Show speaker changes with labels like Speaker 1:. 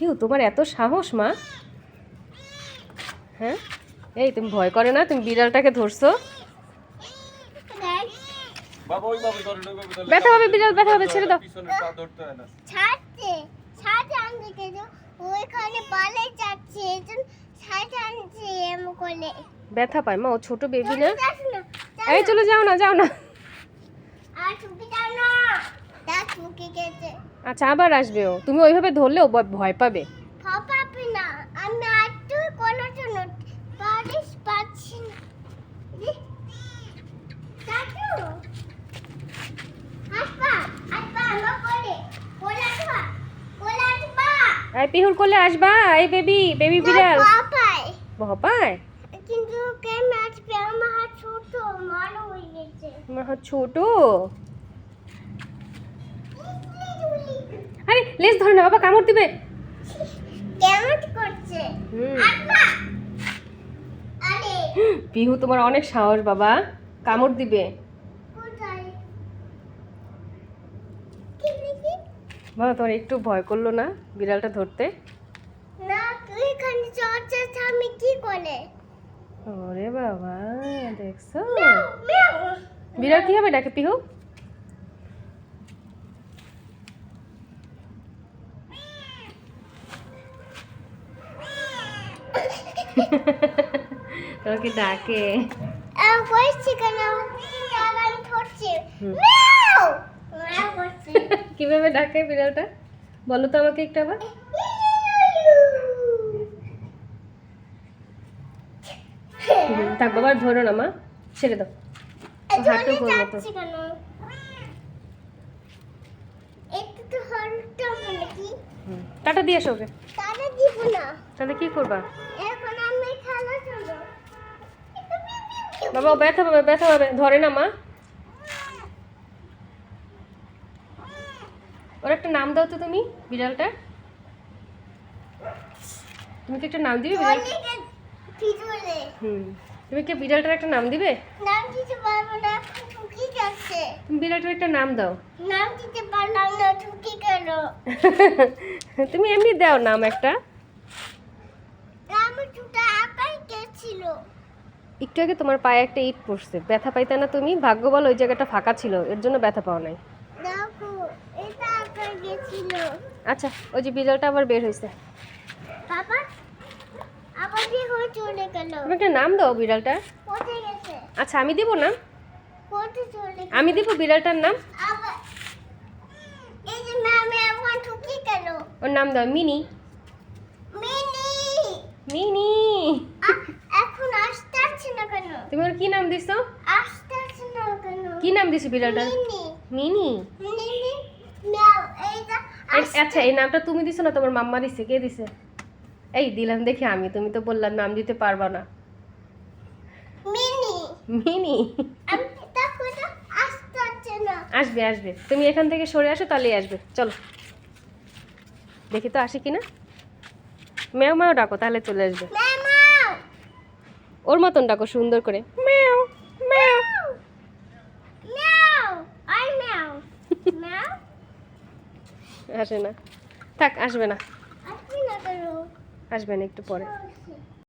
Speaker 1: কেউ তোমার এত সাহস মা। হ্যাঁ? এই তুমি ভয় করে না? তুমি বিড়ালটাকে ধরছো? ব্যথা হবে বিড়াল ব্যথা হবে ছেড়ে দাও। ব্যথা পায় মা ও ছোট বেবি না? এই। চলে। যাও না যাও না
Speaker 2: আর টুকি যাও না দেখ টুকি গেছে
Speaker 1: আচ্ছা আবার আসবে ও। তুমি ওইভাবে ধরলে ও ভয় পাবে।
Speaker 2: পাপাপি না। আমি আটটু কোনো জন্য পারিস পাচ্ছি না। দি, চাচু আসবা কোলে
Speaker 1: এই বেবি বেবি বিড়াল। ভপায়
Speaker 2: কিন্তু কেন আসবে? আমার হাত ছোট মারো হয়ে গেছে।
Speaker 1: আমার হাত ছোট? লেজ ধরে না বাবা কামড় দিবে।
Speaker 2: কেমন করছে?
Speaker 1: পিহু তোমার অনেক সাহস বাবা। কামড় দিবে।
Speaker 2: কি
Speaker 1: বাবা তোমার একটু ভয় করল না বিড়ালটা ধরতে?
Speaker 2: না তুই এখানে চর্চা আমি কি করে?
Speaker 1: ওরে বাবা দেখছ। বিড়াল কীভাবে ডাকে পিহু তোমাকে ডাকে
Speaker 2: আহ, বলছি কেন আবার ধরছি
Speaker 1: হুম।
Speaker 2: Miao Miao! ডাকে
Speaker 1: কীভাবে ডাকে বিড়ালটা? বলো তো আমাকে একটু আবার। থাক বাবা ধরো না মা। ছেড়ে দাও। হাঁটু করব তো। টাটা দিয়ে এসো ওকে।
Speaker 2: তারা দিব না।
Speaker 1: তাহলে কি করবা
Speaker 2: এখন আমি খেলা চলো
Speaker 1: বাবা ও ব্যথা পাবে ব্যথা পাবে ধরে না মা। ওর একটা নাম দাও তো তুমি বিড়ালটা তুমি কি একটা নাম দিবে বিড়াল? হুম। তুমি কি বিড়ালটার একটা নাম দিবে?
Speaker 2: নাম দিতে পারব না ঠুকি যাচ্ছে
Speaker 1: তুমি বিড়ালটার একটা নাম দাও।
Speaker 2: নাম দিতে পারলাম না ঠুকি গেল
Speaker 1: তুমি এমনি দাও নাম একটা।
Speaker 2: আমার দুটো আঁকাই গেছিল
Speaker 1: একটু আগে তোমার পায়ে একটা ইট পড়ছে ব্যথা পাইতে না তুমি? ভাগ্য বলো ওই জায়গাটা ফাঁকা ছিল এর জন্য ব্যথা পাও নাই। আচ্ছা ওই যে বিড়ালটা আবার বের হয়েছে
Speaker 2: হয়ে
Speaker 1: তুমি একটা নাম দাও বিড়ালটার আচ্ছা আমি দিব না আমি দিব বিড়ালটার নাম? ওর নাম দাও মিনি।
Speaker 2: মিনি।
Speaker 1: মিনি
Speaker 2: আ- এখন আসতে আসছে না কেন
Speaker 1: তুমি ওর কি নাম দিছো? কি নাম দিছো বিড়ালটার
Speaker 2: মিনি।
Speaker 1: আচ্ছা এই নামটা তুমি দিছো না তোমার মাম্মা দিছে কে দিছে? এই দিলাম দেখি আমি তুমি তো বললাম নাম দিতে পারবা না।
Speaker 2: মিনি।
Speaker 1: মিনি? আসবে আসবে। তুমি এখান থেকে সরে আসো তাহলেই আসবে। চলো। দেখি তো আসে কিনা। ম্যাও ম্যাও ডাকো তাহলে চলে আসবে। ওর মতন ডাকো সুন্দর করে। ম্যাও ম্যাও।
Speaker 2: ম্যাও
Speaker 1: আসে না। থাক আসবে না।
Speaker 2: আসবে না
Speaker 1: আসবে একটু পরে।